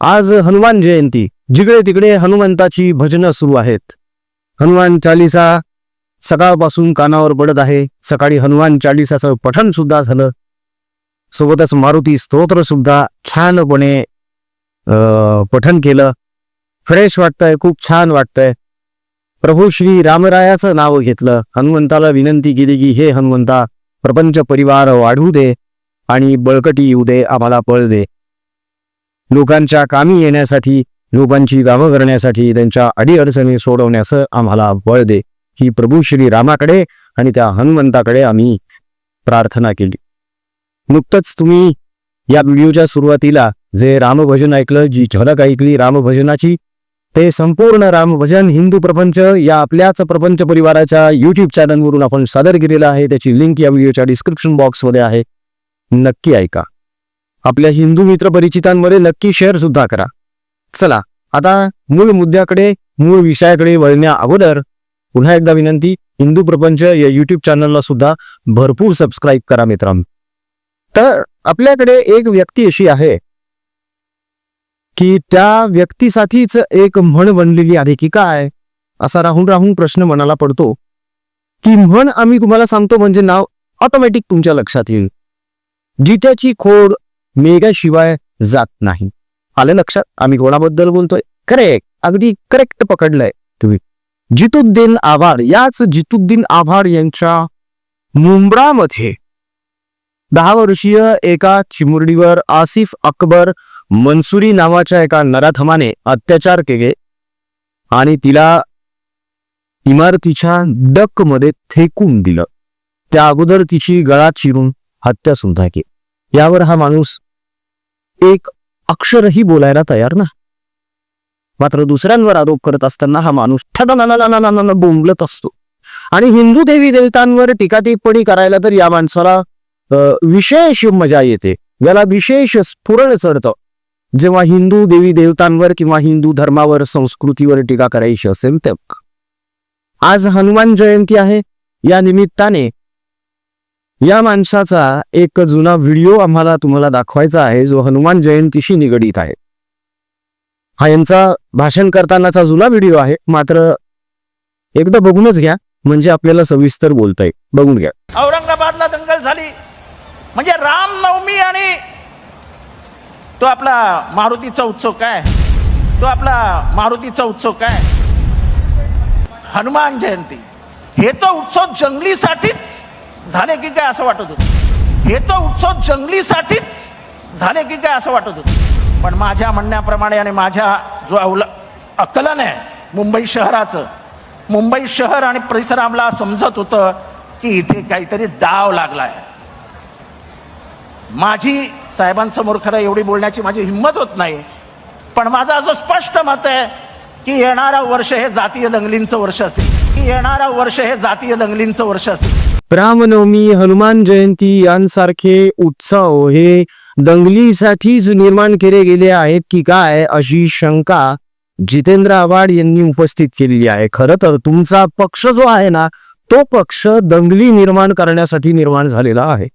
आज हनुमान जयंती. जिकडे तिकडे हनुमंताची भजनं सुरू आहेत. हनुमान चालिसा सकाळपासून कानावर पडत आहे. सकाळी हनुमान चालिसाचं पठण सुद्धा झालं. सोबतच मारुती स्तोत्र सुद्धा छानपणे अं, पठण केलं. फ्रेश वाटतंय खूप छान वाटतंय. प्रभू श्री रामरायाचं नाव घेतलं. हनुमंताला विनंती केली की हे हनुमंता प्रपंच परिवार वाढू दे आणि बळकटी येऊ दे आम्हाला पळ दे. लोकांच्या कामी येण्यासाठी लोकांची कामं करण्यासाठी त्यांच्या अडीअडचणी सोडवण्याचं आम्हाला बळ दे. ही प्रभू श्री रामाकडे आणि त्या हनुमंताकडे आम्ही प्रार्थना केली. नुकतंच तुम्ही या व्हिडिओच्या सुरुवातीला जे रामभजन ऐकलं जी झलक ऐकली रामभजनाची ते संपूर्ण रामभजन हिंदू प्रपंच या आपल्याच प्रपंच परिवाराच्या युट्यूब चॅनलवरून आपण सादर केलेलं आहे. त्याची लिंक या व्हिडिओच्या डिस्क्रिप्शन बॉक्समध्ये आहे. नक्की ऐका. आपल्या हिंदू मित्र परिचितांमध्ये नक्की शेअर सुद्धा करा. चला आता मूळ मुद्द्याकडे मूळ विषयाकडे वळण्या अगोदर पुन्हा एकदा विनंती हिंदू प्रपंच या युट्यूब चॅनलला सुद्धा भरपूर सबस्क्राईब करा मित्रांनो. तर आपल्याकडे एक व्यक्ती अशी आहे की त्या व्यक्तीसाठीच एक म्हण बनलेली आहे की काय? असा राहून राहून प्रश्न मनाला पडतो की म्हण आम्ही तुम्हाला सांगतो म्हणजे नाव ऑटोमॅटिक तुमच्या लक्षात येईल. जित्याची खोड मेघाशिवाय जात नाही. आलं लक्षात? आम्ही कोणाबद्दल बोलतोय? करेक्ट अगदी करेक्ट पकडलंय तुम्ही. जितुद्दीन आव्हाड याच जितुद्दीन आव्हाड यांच्या मुंब्रामध्ये दहा वर्षीय एका चिमुरडीवर आसिफ अकबर मनसुरी नावाच्या एका नराधमाने अत्याचार केले आणि तिला इमारतीच्या डकमध्ये फेकून दिलं. त्या अगोदर तिची गळा चिरून हत्या सुद्धा केली. यावर हा माणूस एक अक्षरही बोलायला तयार ना मात्र दुसऱ्यांवर आरोप करत असताना हा माणूस ठणाणाणाणाणाणाणा बोंबलत असतो. आणि हिंदू देवी देवतांवर टीकाटिप्पणी करायला तर या माणसाला विशेष मजा येते. याला विशेष स्फुरण चढतं. जेव्हा हिंदू देवी देवतांवर किंवा हिंदू धर्मावर संस्कृतीवर टीका करायची असेल तेव्हा. आज हनुमान जयंती आहे. या निमित्ताने या माणसाचा एक जुना व्हिडिओ आम्हाला तुम्हाला दाखवायचा आहे जो हनुमान जयंतीशी निगडीत आहे. हा यांचा भाषण करतानाचा जुना व्हिडिओ आहे मात्र एकदा बघूनच घ्या म्हणजे आपल्याला सविस्तर बोलता येईल. बघून घ्या. औरंगाबादला दंगल झाली. म्हणजे रामनवमी आणि तो आपला मारुतीचा उत्सव काय? तो आपला मारुतीचा उत्सव काय? हनुमान जयंती. हे तो उत्सव जंगलीसाठीच झाले की काय असं वाटत होतं? हे तर उत्सव जंगलीसाठीच झाले की काय असं वाटत होतं? पण माझ्या म्हणण्याप्रमाणे आणि माझ्या जो अवल अकलन आहे मुंबई शहराचं मुंबई शहर आणि परिसराला समजत होतं की इथे काहीतरी डाव लागला आहे माझी साहेबांसमोर खरं एवढी बोलण्याची माझी हिंमत होत नाही पण माझं असं स्पष्ट मत आहे की येणारं वर्ष हे जातीय दंगलींचं वर्ष असेल. की येणारं वर्ष हे जातीय दंगलींचं वर्ष असेल. रामनवमी हनुमान जयंती यांसारखे उत्सव हे दंगलीसाठीच निर्माण केले गेले आहेत की काय अशी शंका जितेंद्र आव्हाड यांनी उपस्थित केलेली आहे. खरं तर तुमचा पक्ष जो आहे ना तो पक्ष दंगली निर्माण करण्यासाठी निर्माण झालेला आहे.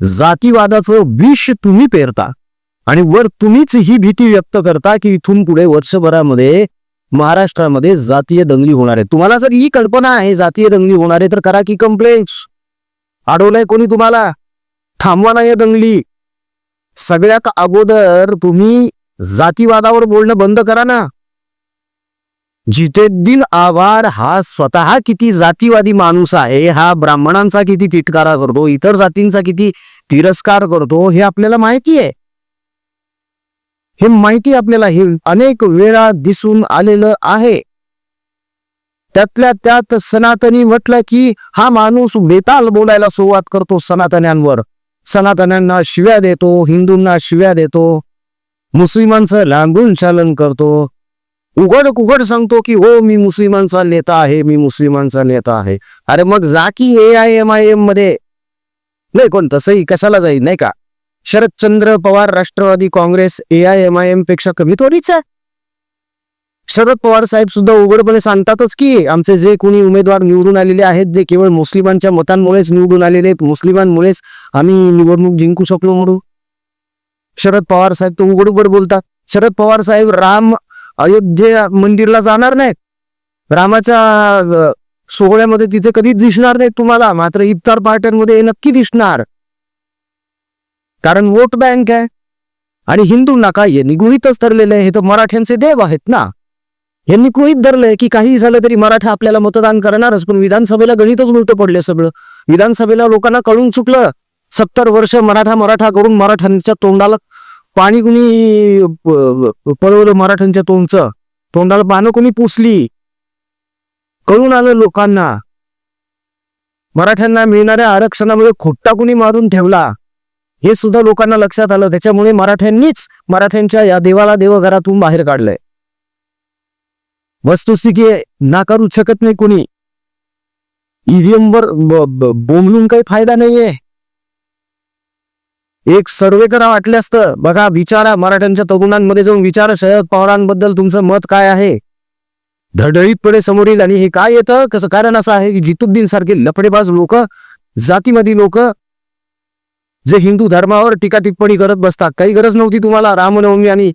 जातीवादाचं विष तुम्ही पेरता आणि वर तुम्हीच ही भीती व्यक्त करता की इथून पुढे वर्षभरामध्ये महाराष्ट्रामध्ये जातीय दंगली होणार आहे. तुम्हाला जर ही कल्पना आहे जातीय दंगली होणार आहे तर करा की कंप्लेंट्स अडवलंय कोणी तुम्हाला? थांबवा नाही दंगली. सगळ्यात अगोदर तुम्ही जातीवादावर बोलणं बंद करा ना. जितेद्दीन आव्हाड हा स्वतः किती जातीवादी माणूस आहे हा ब्राह्मणांचा किती तिटकारा करतो इतर जातींचा किती तिरस्कार करतो हे आपल्याला माहिती आहे. हे माहिती आपल्याला हे अनेक वेळा दिसून आलेलं आहे. त्यातल्या त्यात सनातनी म्हटलं की हा माणूस बेताल बोलायला सुरुवात करतो सनातन्यांवर. सनातन्यांना शिव्या देतो हिंदूंना शिव्या देतो मुस्लिमांचं लांबून चालन करतो. उघड उघड सांगतो की हो मी मुस्लिमांचा नेता आहे मी मुस्लिमांचा नेता आहे. अरे मग जा की ए आय एम आय एममध्ये. नाही कोण तसंही कशाला जाईल नाही का? Sharadchandra Pawar Rashtrawadi Congress A I M I एमपेक्षा कमी थोडीच आहे. शरद पवार साहेब सुद्धा उघडपणे सांगतातच की आमचे जे कोणी उमेदवार निवडून आलेले आहेत ते केवळ मुस्लिमांच्या मतांमुळेच निवडून आलेले आहेत. मुस्लिमांमुळेच आम्ही निवडणूक जिंकू शकलो म्हणून. शरद पवार साहेब तो उघड उघड बोलतात. शरद पवार साहेब राम अयोध्या मंदिरला जाणार नाहीत. रामाच्या सोहळ्यामध्ये तिथे कधीच दिसणार नाहीत तुम्हाला. मात्र इफ्तार पार्ट्यांमध्ये नक्की दिसणार. कारण वोट बँक आहे. आणि हिंदूंना काय यांनी गृहीतच धरलेलं आहे. हे तर मराठ्यांचे देव आहेत ना. यांनी गृहीत धरलंय की काही झालं तरी मराठा आपल्याला मतदान करणारच. पण विधानसभेला गणितच उलट पडले सगळं. विधानसभेला लोकांना कळून चुकलं. सत्तर वर्ष मराठा मराठा करून मराठ्यांच्या तोंडाला पाणी कुणी पळवलं मराठ्यांच्या तोंडचं. तोंडाला पानं कुणी पुसली. कळून आलं लोकांना. मराठ्यांना मिळणाऱ्या आरक्षणामध्ये खोट्टा कुणी मारून ठेवला. हे सुद्धा लोकांना लक्षात आलं. त्याच्यामुळे मराठ्यांनीच मराठ्यांच्या या देवाला देवघरातून बाहेर काढलंय. वस्तुस्थिती नाकारू शकत नाही कोणी. ईव्हीएमवर बोंबलून काही फायदा नाहीये. एक सर्वे करा वाटले असतं. बघा विचारा. मराठ्यांच्या तरुणांमध्ये जाऊन विचारा. शरद पवारांबद्दल तुमचं मत काय आहे? धडळीतपणे समोर येईल आणि हे काय येतं? कसं कारण असं आहे की जितुद्दीन सारखे लफडेबाज लोक जातीमधी लोक जे हिंदू धर्मावर टीका टिप्पणी करत बसतात काही गरज नव्हती तुम्हाला रामनवमी आणि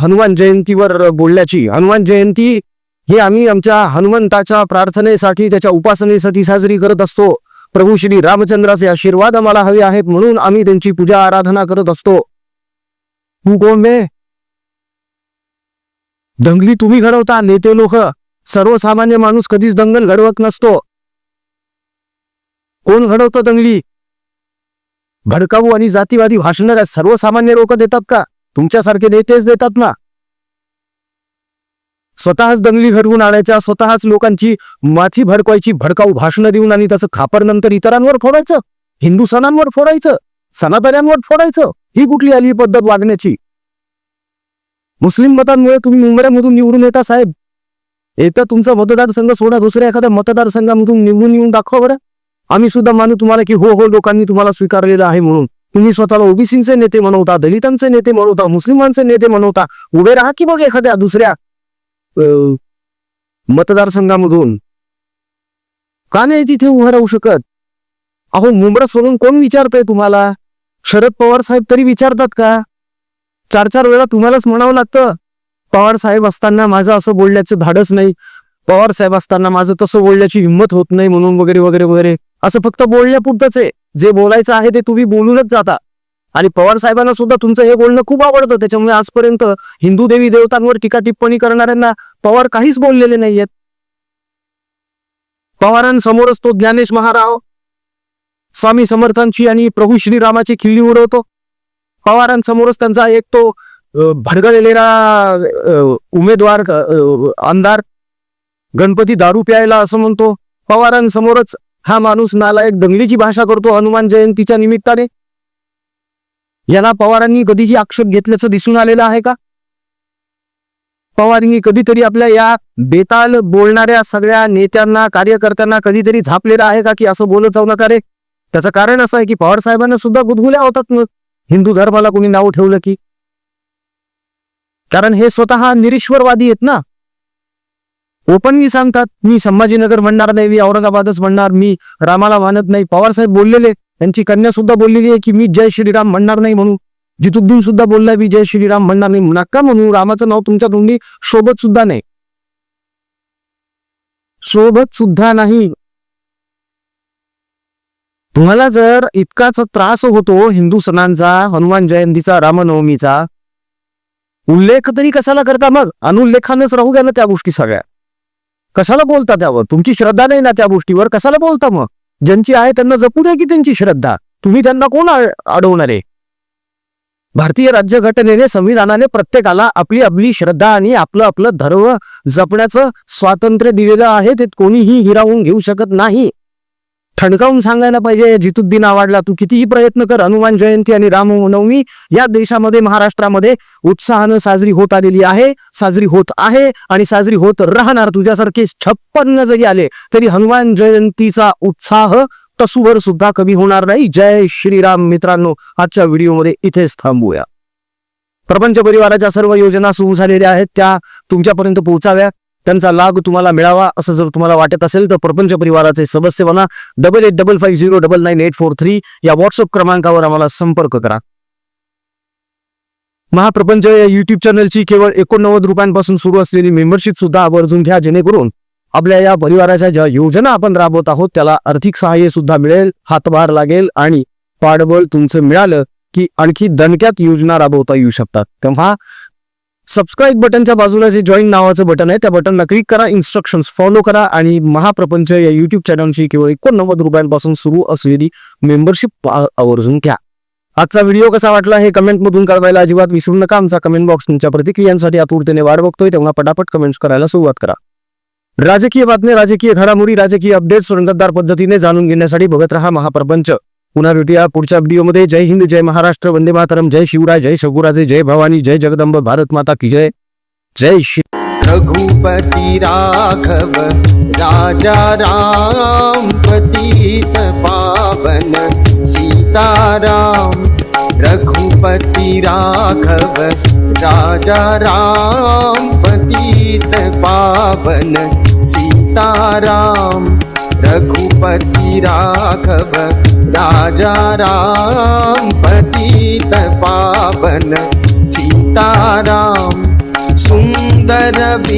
हनुमान जयंतीवर बोलण्याची. हनुमान जयंती हे आम्ही आमच्या हनुमंताच्या प्रार्थनेसाठी त्याच्या उपासनेसाठी साजरी करत असतो. प्रभू श्री रामचंद्राचे आशीर्वाद आम्हाला हवे आहेत म्हणून आम्ही त्यांची पूजा आराधना करत असतो. तू कोण बे? दंगली तुम्ही घडवता नेते लोक. सर्वसामान्य माणूस कधीच दंगल घडवत नसतो. कोण घडवतं दंगली? भडकाऊ आणि जातीवादी भाषण सर्वसामान्य लोक देतात का? तुमच्यासारखे नेतेच देतात ना? स्वतःच दंगली घडवून आणायच्या स्वतःच लोकांची माथी भडकवायची भडकाऊ भाषणं देऊन आणि त्याचं खापर नंतर इतरांवर फोडायचं? हिंदू सणांवर फोडायचं? सनातन्यांवर फोडायचं? ही कुठली आली पद्धत वागण्याची? मुस्लिम मतांमुळे तुम्ही मुंबईमधून निवडून येता साहेब. एकदा तुमचा मतदारसंघ सोडा दुसऱ्या एखाद्या मतदारसंघामधून निवडून येऊन दाखवा बरं. आम्ही सुद्धा मानू तुम्हाला की हो हो लोकांनी तुम्हाला स्वीकारलेलं आहे म्हणून. तुम्ही स्वतःला ओबीसीचे नेते म्हणवता दलितांचे नेते म्हणवता मुस्लिमांचे नेते म्हणवता उभे राहा की बघ एखाद्या दुसऱ्या मतदारसंघामधून. का नाही तिथे उभं राहू शकत? अहो मुंबरा सोडून कोण विचारतंय तुम्हाला? शरद पवार साहेब तरी विचारतात का? चार चार वेळा तुम्हालाच म्हणावं लागतं. पवार साहेब असताना माझं असं बोलण्याचं धाडस नाही. पवार साहेब असताना माझं तसं बोलण्याची हिंमत होत नाही म्हणून वगैरे वगैरे वगैरे. असं फक्त बोलण्यापुरतंच आहे. जे बोलायचं आहे ते तुम्ही बोलूनच जाता. आणि पवार साहेबांना सुद्धा तुमचं हे बोलणं खूप आवडतं. त्याच्यामुळे आजपर्यंत हिंदू देवी देवतांवर टीका टिप्पणी करणाऱ्यांना पवार काहीच बोललेले नाहीयेत. पवारांसमोरच तो ज्ञानेश महाराव स्वामी समर्थांची आणि प्रभू श्रीरामाची खिल्ली उडवतो. पवारांसमोरच त्यांचा एक तो भडगलेला उमेदवार अंधार. आमदार गणपती दारू प्यायला असं म्हणतो. पवारांसमोरच हा माणूस नालायक दंगलीची भाषा करतो हनुमान जयंतीच्या निमित्ताने. याला पवारांनी कधीही आक्षेप घेतल्याचं दिसून आलेलं आहे का? पवारांनी कधीतरी आपल्या या बेताल बोलणाऱ्या सगळ्या नेत्यांना कार्यकर्त्यांना कधीतरी झापलेलं आहे का की असं बोलत जाऊ नका रे? त्याचं कारण असं आहे की पवार साहेबांना सुद्धा गुदगुल्या होतात मग. हिंदू धर्माला कोणी नाव ठेवलं की? कारण हे स्वतः निरीश्वरवादी आहेत ना? ओपनली सांगतात मी संभाजीनगर म्हणणार नाही मी औरंगाबादच म्हणणार मी रामाला मानत नाही. पवार साहेब बोललेले त्यांची कन्या सुद्धा बोललेली आहे की मी जय श्रीराम म्हणणार नाही म्हणून. जितुद्दीन सुद्धा बोललाय मी जय श्रीराम म्हणणार नाही. नका म्हणून रामाचं नाव तुमच्या तोंडी शोभत सुद्धा नाही. शोभत सुद्धा नाही. तुम्हाला जर इतकाच त्रास होतो हिंदू सणांचा हनुमान जयंतीचा रामनवमीचा उल्लेख तरी कशाला करता मग? अनुल्लेखानच राहू द्या ना त्या गोष्टी सगळ्या. कशाला बोलता त्यावर? तुमची श्रद्धा नाही ना त्या गोष्टीवर? कशाला बोलता मग? ज्यांची आहे त्यांना जपू द्या की त्यांची श्रद्धा. तुम्ही त्यांना कोण अडवणार आहे? भारतीय राज्यघटनेने संविधानाने प्रत्येकाला आपली आपली श्रद्धा आणि आपलं आपलं धर्म जपण्याचं स्वातंत्र्य दिलेलं आहे ते कोणीही हिरावून घेऊ शकत नाही. ठणकावून सांगायला पाहिजे जितुद्दीन आवडला तू कितीही प्रयत्न कर हनुमान जयंती आणि रामनवमी या देशामध्ये महाराष्ट्रामध्ये उत्साहानं साजरी होत आलेली आहे साजरी होत आहे आणि साजरी होत राहणार. तुझ्यासारखे छप्पन्न जरी आले तरी हनुमान जयंतीचा उत्साह तसूवर सुद्धा कमी होणार नाही. जय श्रीराम मित्रांनो आजच्या व्हिडिओमध्ये इथेच थांबूया. प्रपंच परिवाराच्या सर्व योजना सुरू झालेल्या आहेत त्या तुमच्यापर्यंत पोहोचाव्या त्यांचा लाभ तुम्हाला मिळावा असं जर तुम्हाला वाटत असेल तर प्रपंच परिवाराचे सदस्य बना. Double eight double five zero double nine eight four three या व्हॉट्सअप क्रमांकावर आम्हाला संपर्क करा. महाप्रपंच या युट्यूब चॅनलची केवळ एकोणनव्वद रुपयांपासून सुरू असलेली मेंबरशिप सुद्धा आवर्जून घ्या जेणेकरून आपल्या या परिवाराच्या ज्या योजना आपण राबवत आहोत त्याला आर्थिक सहाय्य सुद्धा मिळेल हातभार लागेल आणि पाठबळ तुमचं मिळालं की आणखी दणक्यात योजना राबवता येऊ शकतात. तेव्हा सबस्क्राईब बटनच्या बाजूला जे जॉईन नावाचं बटन आहे त्या बटनला क्लिक करा इन्स्ट्रक्शन्स फॉलो करा आणि महाप्रपंच या युट्यूब चॅनलची केवळ एकोणनव्वद रुपयांपासून सुरू असलेली मेंबरशिप आवर्जून घ्या. आजचा व्हिडिओ कसा वाटला हे कमेंटमधून कळवायला अजिबात विसरू नका. आमचा कमेंट बॉक्स तुमच्या प्रतिक्रियांसाठी आतुरतेने वाट बघतोय तेव्हा पटापट कमेंट्स करायला सुरुवात करा. राजकीय बातम्या राजकीय घडामोडी राजकीय अपडेट्स रंगतदार पद्धतीने जाणून घेण्यासाठी बघत रहा महाप्रपंच. पुन्हा भेटूया पुढच्या व्हिडिओमध्ये. जय हिंद जय महाराष्ट्र वंदे मातरम. जय शिवराय जय शगुराजे जय भवानी जय जगदंब भारत माता की जय. जय श्री रघुपती राघव राजा राम पतित पावन सीताराम। रघुपति राघव राजा राम पतित पावन सीताराम। रघुपति राघव राजा राम पतित पावन सीताराम सुंदर भी